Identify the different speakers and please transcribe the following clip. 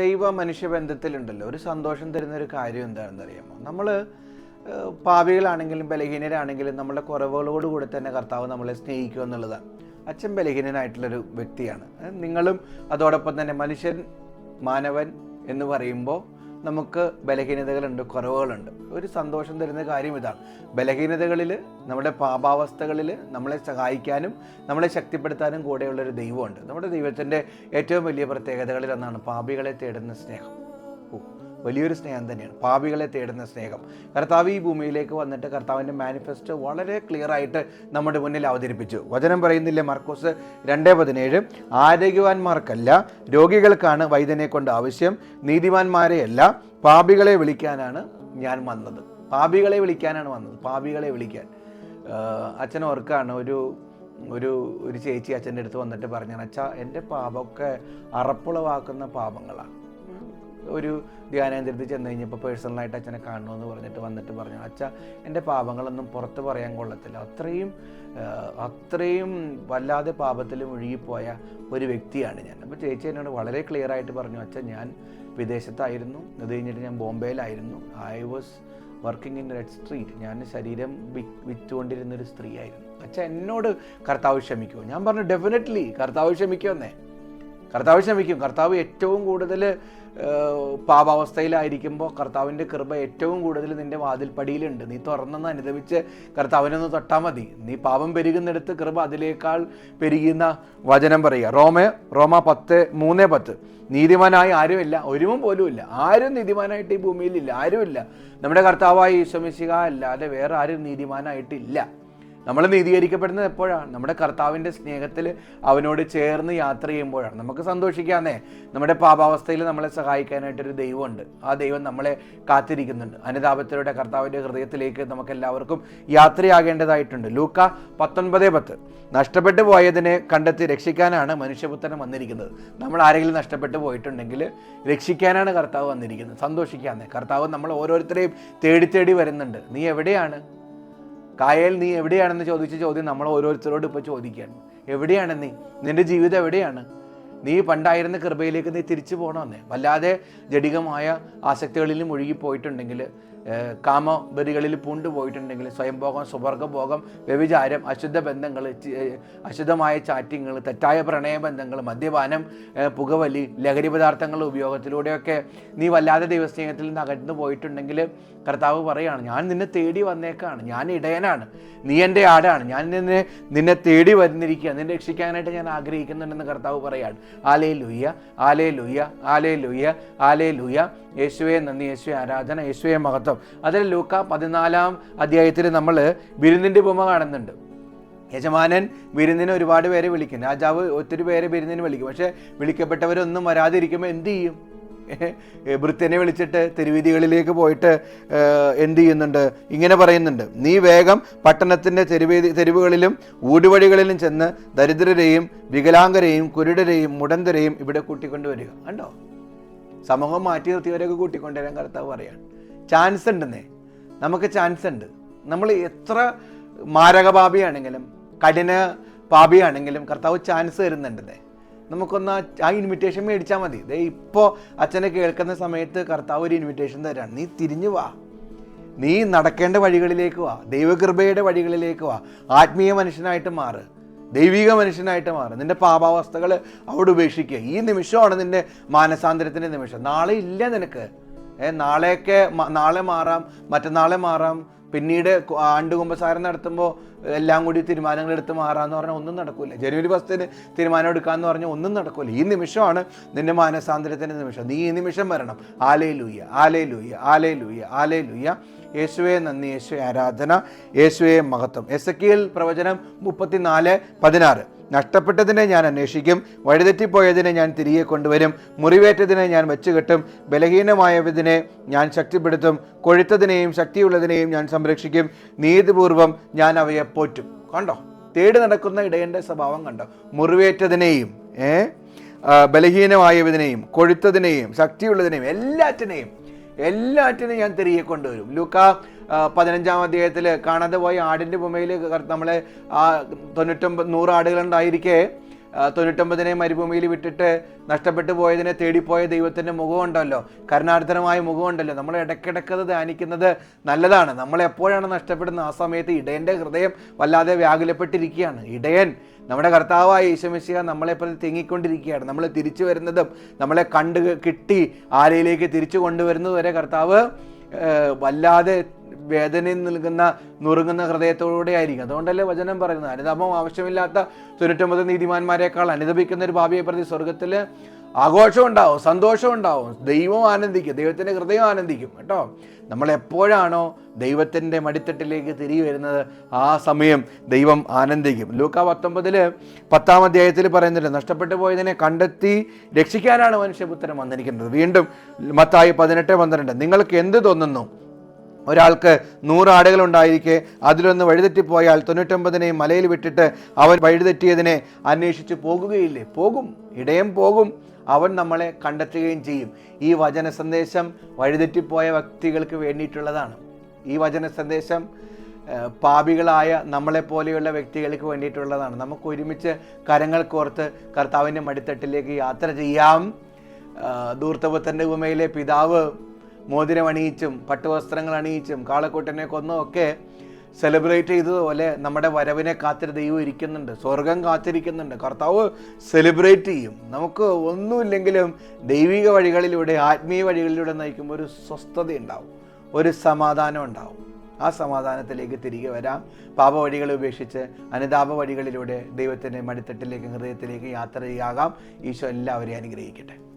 Speaker 1: ദൈവ മനുഷ്യ ബന്ധത്തിലുണ്ടല്ലോ ഒരു സന്തോഷം തരുന്ന ഒരു കാര്യം എന്താണെന്ന് അറിയാമോ നമ്മൾ പാപികളാണെങ്കിലും ബലഹീനരാണെങ്കിലും നമ്മുടെ കുറവുകളോട് കൂടി തന്നെ കർത്താവ് നമ്മളെ സ്നേഹിക്കുക എന്നുള്ളതാണ്. അച്ഛൻ ബലഹീനനായിട്ടുള്ളൊരു വ്യക്തിയാണ്. നിങ്ങളും അതോടൊപ്പം തന്നെ മനുഷ്യൻ മാനവൻ എന്ന് പറയുമ്പോൾ നമുക്ക് ബലഹീനതകളുണ്ട് കുറവുകളുണ്ട്. ഒരു സന്തോഷം തരുന്ന കാര്യം ഇതാണ്. ബലഹീനതകളിൽ നമ്മുടെ പാപാവസ്ഥകളിൽ നമ്മളെ സഹായിക്കാനും നമ്മളെ ശക്തിപ്പെടുത്താനും കൂടെയുള്ളൊരു ദൈവമുണ്ട്. നമ്മുടെ ദൈവത്തിന്റെ ഏറ്റവും വലിയ പ്രത്യേകതകളിൽ ഒന്നാണ് പാപികളെ തേടുന്ന സ്നേഹം. വലിയൊരു സ്നേഹം തന്നെയാണ്. പാപികളെ തേടുന്ന സ്നേഹം. കർത്താവ് ഈ ഭൂമിയിലേക്ക് വന്നിട്ട് കർത്താവിന്റെ മാനിഫെസ്റ്റ് വളരെ ക്ലിയർ ആയിട്ട് നമ്മുടെ മുന്നിൽ അവതരിപ്പിച്ചു. വചനം പറയുന്നില്ലേ മർക്കോസ് രണ്ടേ പതിനേഴ്? ആരോഗ്യവാന്മാർക്കല്ല രോഗികൾക്കാണ് വൈദ്യനെ കൊണ്ട് ആവശ്യം നീതിമാന്മാരെയല്ല പാപികളെ വിളിക്കാനാണ് ഞാൻ വന്നത്. പാപികളെ വിളിക്കാനാണ് വന്നത്. പാപികളെ വിളിക്കാൻ. അച്ഛൻ ഓർക്കാണ് ഒരു ഒരു ഒരു ചേച്ചി അച്ഛന്റെ അടുത്ത് വന്നിട്ട് പറഞ്ഞാണ് അച്ഛാ എന്റെ പാപമൊക്കെ അറപ്പുളവാക്കുന്ന പാപങ്ങളാണ് ഒരു ധ്യാനേന്ദ്രത്തിൽ ചെന്ന് കഴിഞ്ഞപ്പോൾ പേഴ്സണലായിട്ട് അച്ഛനെ കാണണമെന്ന് പറഞ്ഞിട്ട് വന്നിട്ട് പറഞ്ഞു അച്ഛ എന്റെ പാപങ്ങളൊന്നും പുറത്ത് പറയാൻ കൊള്ളത്തില്ല. അത്രയും അത്രയും വല്ലാതെ പാപത്തിൽ മുഴുകിപ്പോയ ഒരു വ്യക്തിയാണ് ഞാൻ. അപ്പോൾ ചേച്ചി എന്നോട് വളരെ ക്ലിയർ ആയിട്ട് പറഞ്ഞു അച്ഛൻ ഞാൻ വിദേശത്തായിരുന്നു. അത് കഴിഞ്ഞിട്ട് ഞാൻ ബോംബെയിലായിരുന്നു. I was working in red street ഞാൻ ശരീരം വി- വിറ്റുകൊണ്ടിരുന്ന ഒരു സ്ത്രീയായിരുന്നു. അച്ഛ എന്നോട് കർത്താവ് ക്ഷമിക്കുമോ ഞാൻ പറഞ്ഞു ഡെഫിനറ്റ്ലി കർത്താവ് ക്ഷമിക്കുമെന്നേ. കർത്താവ് ക്ഷമിക്കും. കർത്താവ് ഏറ്റവും കൂടുതൽ പാപാവസ്ഥയിലായിരിക്കുമ്പോൾ കർത്താവിന്റെ കൃപ ഏറ്റവും കൂടുതൽ നിന്റെ വാതിൽപ്പടിയിലുണ്ട്. നീ തുറന്നെന്ന് അനുദവിച്ച് കർത്താവിനൊന്ന് തൊട്ടാൽ മതി. നീ പാപം പെരുകുന്നിടത്ത് കൃപ അതിലേക്കാൾ പെരുകുന്ന വചനം പറയുക. റോമ റോമ പത്ത് മൂന്ന് പത്ത്. നീതിമാനായി ആരുമില്ല ഒരുവും പോലുമില്ല ആരും നീതിമാനായിട്ട് ഈ ഭൂമിയിലില്ല ആരുമില്ല. നമ്മുടെ കർത്താവായി ഈശ്വമിശിക അല്ലാതെ വേറെ ആരും നീതിമാനായിട്ടില്ല. നമ്മൾ നീതീകരിക്കപ്പെടുന്നത് എപ്പോഴാണ്? നമ്മുടെ കർത്താവിന്റെ സ്നേഹത്തിൽ അവനോട് ചേർന്ന് യാത്ര ചെയ്യുമ്പോഴാണ്. നമുക്ക് സന്തോഷിക്കാന്നേ നമ്മുടെ പാപാവസ്ഥയിൽ നമ്മളെ സഹായിക്കാനായിട്ടൊരു ദൈവമുണ്ട്. ആ ദൈവം നമ്മളെ കാത്തിരിക്കുന്നുണ്ട്. അനുതാപത്തിലൂടെ കർത്താവിന്റെ ഹൃദയത്തിലേക്ക് നമുക്ക് എല്ലാവർക്കും യാത്രയാകേണ്ടതായിട്ടുണ്ട്. ലൂക്ക പത്തൊൻപത് പത്ത്. നഷ്ടപ്പെട്ടു പോയതിനെ കണ്ടെത്തി രക്ഷിക്കാനാണ് മനുഷ്യപുത്രൻ വന്നിരിക്കുന്നത്. നമ്മൾ ആരെങ്കിലും നഷ്ടപ്പെട്ടു പോയിട്ടുണ്ടെങ്കിൽ രക്ഷിക്കാനാണ് കർത്താവ് വന്നിരിക്കുന്നത്. സന്തോഷിക്കാന്നേ കർത്താവ് നമ്മൾ ഓരോരുത്തരെയും തേടി തേടി വരുന്നുണ്ട്. നീ എവിടെയാണ്? കായൽ നീ എവിടെയാണെന്ന് ചോദിച്ച ചോദ്യം നമ്മൾ ഓരോരുത്തരോട് ഇപ്പോൾ ചോദിക്കുകയാണ്. എവിടെയാണ് നീ? നിന്റെ ജീവിതം എവിടെയാണ്? നീ പണ്ടായിരുന്ന കൃപയിലേക്ക് നീ തിരിച്ചു പോകണമെന്നേ വല്ലാതെ ജടികമായ ആസക്തികളിലും ഒഴുകിപ്പോയിട്ടുണ്ടെങ്കിൽ കാമബരികളിൽ പൂണ്ടു പോയിട്ടുണ്ടെങ്കിൽ സ്വയംഭോഗം സുവർഗഭോഗം വ്യഭിചാരം അശുദ്ധ ബന്ധങ്ങൾ അശുദ്ധമായ ചാറ്റിങ്ങൾ തെറ്റായ പ്രണയ ബന്ധങ്ങൾ മദ്യപാനം പുകവലി ലഹരി പദാർത്ഥങ്ങളുടെ ഉപയോഗത്തിലൂടെയൊക്കെ നീ വല്ലാതെ ദൈവസ്നേഹത്തിൽ നിന്ന് അകന്നു പോയിട്ടുണ്ടെങ്കിൽ കർത്താവ് പറയുകയാണ് ഞാൻ നിന്നെ തേടി വന്നേക്കാണ്. ഞാൻ ഇടയനാണ്. നീ എന്റെ ആടാണ്. ഞാൻ നിന്നെ നിന്നെ തേടി വന്നിരിക്കുക നിന്നെ രക്ഷിക്കാനായിട്ട് ഞാൻ ആഗ്രഹിക്കുന്നുണ്ടെന്ന് കർത്താവ് പറയാണ് ആലേ ലുയ്യ ആലേ ലുയ്യ ആലേ ലുയ്യ ആലേ ലുയ്യ യേശുവെ നന്ദി. യേശുവെ ആരാധന. യേശുവെ മഹത്വം. അതിൽ ലൂക്ക പതിനാലാം അധ്യായത്തിൽ നമ്മൾ വിരുന്നിന്റെ ഉപമ കാണുന്നുണ്ട്. യജമാനൻ വിരുന്നിന് ഒരുപാട് പേരെ വിളിക്കും. രാജാവ് ഒത്തിരി പേരെ വിരുന്നിന് വിളിക്കും. പക്ഷേ വിളിക്കപ്പെട്ടവരൊന്നും വരാതിരിക്കുമ്പോൾ എന്ത് ചെയ്യും? ഭൃത്യനെ വിളിച്ചിട്ട് തെരുവീതികളിലേക്ക് പോയിട്ട് എന്ത് ചെയ്യുന്നുണ്ട്? ഇങ്ങനെ പറയുന്നുണ്ട്. നീ വേഗം പട്ടണത്തിന്റെ തെരുവീതി തെരുവുകളിലും ഊടുവഴികളിലും ചെന്ന് ദരിദ്രരെയും വികലാംഗരെയും കുരുടരെയും മുടന്തരെയും ഇവിടെ കൂട്ടിക്കൊണ്ടുവരിക. കണ്ടോ? സമൂഹം മാറ്റി നിർത്തിയവരെയൊക്കെ കൂട്ടിക്കൊണ്ടുവരാൻ കർത്താവ് പറയാണ്. ചാൻസ് ഉണ്ടെന്നേ നമുക്ക് ചാൻസ് ഉണ്ട് നമ്മൾ എത്ര മാരകപാപിയാണെങ്കിലും കഠിന പാപിയാണെങ്കിലും കർത്താവ് ചാൻസ് തരുന്നുണ്ടെന്നേ. നമുക്കൊന്ന് ആ- ഇൻവിറ്റേഷൻ മേടിച്ചാൽ മതി. ദേ ഇപ്പോൾ അച്ഛനെ കേൾക്കുന്ന സമയത്ത് കർത്താവ് ഒരു ഇൻവിറ്റേഷൻ തരാണ്. നീ തിരിഞ്ഞു വാ. നീ നടക്കേണ്ട വഴികളിലേക്ക് വാ. ദൈവകൃപയുടെ വഴികളിലേക്ക് വാ. ആത്മീയ മനുഷ്യനായിട്ട് മാറ്. ദൈവിക മനുഷ്യനായിട്ട് മാറ്. നിന്റെ പാപാവസ്ഥകൾ അവിടെ ഉപേക്ഷിക്കുക. ഈ നിമിഷമാണ് നിന്റെ മാനസാന്തരത്തിന്റെ നിമിഷം. നാളെ ഇല്ല നിനക്ക്. നാളെയൊക്കെ നാളെ മാറാം മറ്റന്നാളെ മാറാം. പിന്നീട് ആണ്ട് ആണ്ടുകുമ്പസാരം നടത്തുമ്പോൾ എല്ലാം കൂടി തീരുമാനങ്ങൾ എടുത്ത് മാറാന്ന് പറഞ്ഞാൽ ഒന്നും നടക്കില്ല ജനുവരി ഫസ്റ്റിന് തീരുമാനം എടുക്കാന്ന് പറഞ്ഞാൽ ഒന്നും നടക്കില്ല ഈ നിമിഷമാണ് നിന്റെ മാനസാന്തരത്തിന്റെ നിമിഷം. നീ ഈ നിമിഷം വരണം. ആലേ ലൂയ്യ ആലേ ലൂയ്യ ആലേ ലൂയ്യ ആലേ ലൂയ്യ യേശുവെ നന്ദി. യേശുവെ ആരാധന. യേശുവെ മഹത്വം. എസ് എ പ്രവചനം മുപ്പത്തിനാല് പതിനാറ്. നഷ്ടപ്പെട്ടതിനെ ഞാൻ അന്വേഷിക്കും വഴിതെറ്റിപ്പോയതിനെ ഞാൻ തിരികെ കൊണ്ടുവരും മുറിവേറ്റതിനെ ഞാൻ വെച്ചുകെട്ടും ബലഹീനമായതിനെ ഞാൻ ശക്തിപ്പെടുത്തും കൊഴുത്തതിനെയും ശക്തിയുള്ളതിനെയും ഞാൻ സംരക്ഷിക്കും നീതിപൂർവം ഞാൻ അവയെ പോറ്റും. കണ്ടോ? തേടി നടക്കുന്ന ഇടയന്റെ സ്വഭാവം കണ്ടോ? മുറിവേറ്റതിനെയും ഏ? ബലഹീനമായതിനെയും കൊഴുത്തതിനെയും ശക്തിയുള്ളതിനെയും എല്ലാറ്റിനെയും എല്ലാറ്റിനെയും ഞാൻ തിരികെ കൊണ്ടുവരും. ലൂക്ക പതിനഞ്ചാം അധ്യായത്തിൽ കാണാതെ പോയ ആടിന്റെ ഭൂമിയിൽ നമ്മളെ ആ തൊണ്ണൂറ്റൊമ്പത് നൂറ് ആടുകളുണ്ടായിരിക്കെ തൊണ്ണൂറ്റൊമ്പതിനെ മരുഭൂമിയിൽ വിട്ടിട്ട് നഷ്ടപ്പെട്ടു പോയതിനെ തേടിപ്പോയ ദൈവത്തിന്റെ മുഖമുണ്ടല്ലോ കരുണാർത്ഥനമായ മുഖമുണ്ടല്ലോ നമ്മൾ ഇടയ്ക്കിടയ്ക്ക് അത് ധ്യാനിക്കുന്നത് നല്ലതാണ്. നമ്മൾ എപ്പോഴാണ് നഷ്ടപ്പെടുന്നത്? ആ സമയത്ത് ഇടയന്റെ ഹൃദയം വല്ലാതെ വ്യാകുലപ്പെട്ടിരിക്കുകയാണ്. ഇടയൻ നമ്മുടെ കർത്താവായ നമ്മളെ പ്രതി തിങ്ങിക്കൊണ്ടിരിക്കുകയാണ്. നമ്മൾ തിരിച്ചു വരുന്നതും നമ്മളെ കണ്ട് കിട്ടി ആലയിലേക്ക് തിരിച്ചു കൊണ്ടുവരുന്നത് വരെ കർത്താവ് വല്ലാതെ വേദന നൽകുന്ന നുറുങ്ങുന്ന ഹൃദയത്തോടെ ആയിരിക്കും. അതുകൊണ്ടല്ലേ വചനം പറയുന്നത്. അനുതാപം ആവശ്യമില്ലാത്ത തൊണ്ണൂറ്റൊമ്പത് നീതിമാന്മാരെക്കാൾ അനുദപിക്കുന്ന ഒരു ഭാവിയെ പ്രതി സ്വർഗത്തിൽ ആഘോഷം ഉണ്ടാവും സന്തോഷം ഉണ്ടാവും. ദൈവം ആനന്ദിക്കും ദൈവത്തിന്റെ ഹൃദയം ആനന്ദിക്കും കേട്ടോ. നമ്മൾ എപ്പോഴാണോ ദൈവത്തിന്റെ മടിത്തട്ടിലേക്ക് തിരികെ വരുന്നത് ആ സമയം ദൈവം ആനന്ദിക്കും. ലൂക്ക പത്തൊമ്പതിൽ പത്താം അധ്യായത്തിൽ പറയുന്നുണ്ട് നഷ്ടപ്പെട്ടു പോയതിനെ കണ്ടെത്തി രക്ഷിക്കാനാണ് മനുഷ്യപുത്രൻ വന്നിരിക്കുന്നത്. വീണ്ടും മത്തായി പതിനെട്ട് പന്ത്രണ്ട് നിങ്ങൾക്ക് എന്ത് തോന്നുന്നു? ഒരാൾക്ക് നൂറ് ആടുകളുണ്ടായിരിക്കെ അതിലൊന്ന് വഴിതെറ്റിപ്പോയാൽ തൊണ്ണൂറ്റൊമ്പതിനെയും മലയിൽ വിട്ടിട്ട് അവൻ വഴിതെറ്റിയതിനെ അന്വേഷിച്ച് പോകുകയില്ലേ? പോകും. ഇടയം പോകും. അവൻ നമ്മളെ കണ്ടെത്തുകയും ചെയ്യും. ഈ വചന സന്ദേശം വഴിതെറ്റിപ്പോയ വ്യക്തികൾക്ക് വേണ്ടിയിട്ടുള്ളതാണ്. ഈ വചന സന്ദേശം പാപികളായ നമ്മളെപ്പോലെയുള്ള വ്യക്തികൾക്ക് വേണ്ടിയിട്ടുള്ളതാണ്. നമുക്ക് ഒരുമിച്ച് കരങ്ങൾ കോർത്ത് കർത്താവിന്റെ മടിത്തട്ടിലേക്ക് യാത്ര ചെയ്യാം. ദൂർത്തപുത്തന്റെ ഉമയിലെ പിതാവ് മോതിരം അണിയിച്ചും പട്ടുവസ്ത്രങ്ങൾ അണിയിച്ചും കാളക്കൂട്ടനെ കൊന്നും ഒക്കെ സെലിബ്രേറ്റ് ചെയ്തതുപോലെ നമ്മുടെ വരവിനെ കാത്തിരി ദൈവം ഇരിക്കുന്നുണ്ട്. സ്വർഗം കാത്തിരിക്കുന്നുണ്ട്. കർത്താവ് സെലിബ്രേറ്റ് ചെയ്യും. നമുക്ക് ഒന്നുമില്ലെങ്കിലും ദൈവിക വഴികളിലൂടെ ആത്മീയ വഴികളിലൂടെ നയിക്കുമ്പോൾ ഒരു സ്വസ്ഥത ഉണ്ടാവും ഒരു സമാധാനം ഉണ്ടാവും. ആ സമാധാനത്തിലേക്ക് തിരികെ വരാം. പാപവഴികളെ ഉപേക്ഷിച്ച് അനുതാപ വഴികളിലൂടെ ദൈവത്തിന്റെ മടിത്തട്ടിലേക്ക് ഹൃദയത്തിലേക്ക് യാത്ര ചെയ്യാകാം ഈശോ എല്ലാവരെയും അനുഗ്രഹിക്കട്ടെ.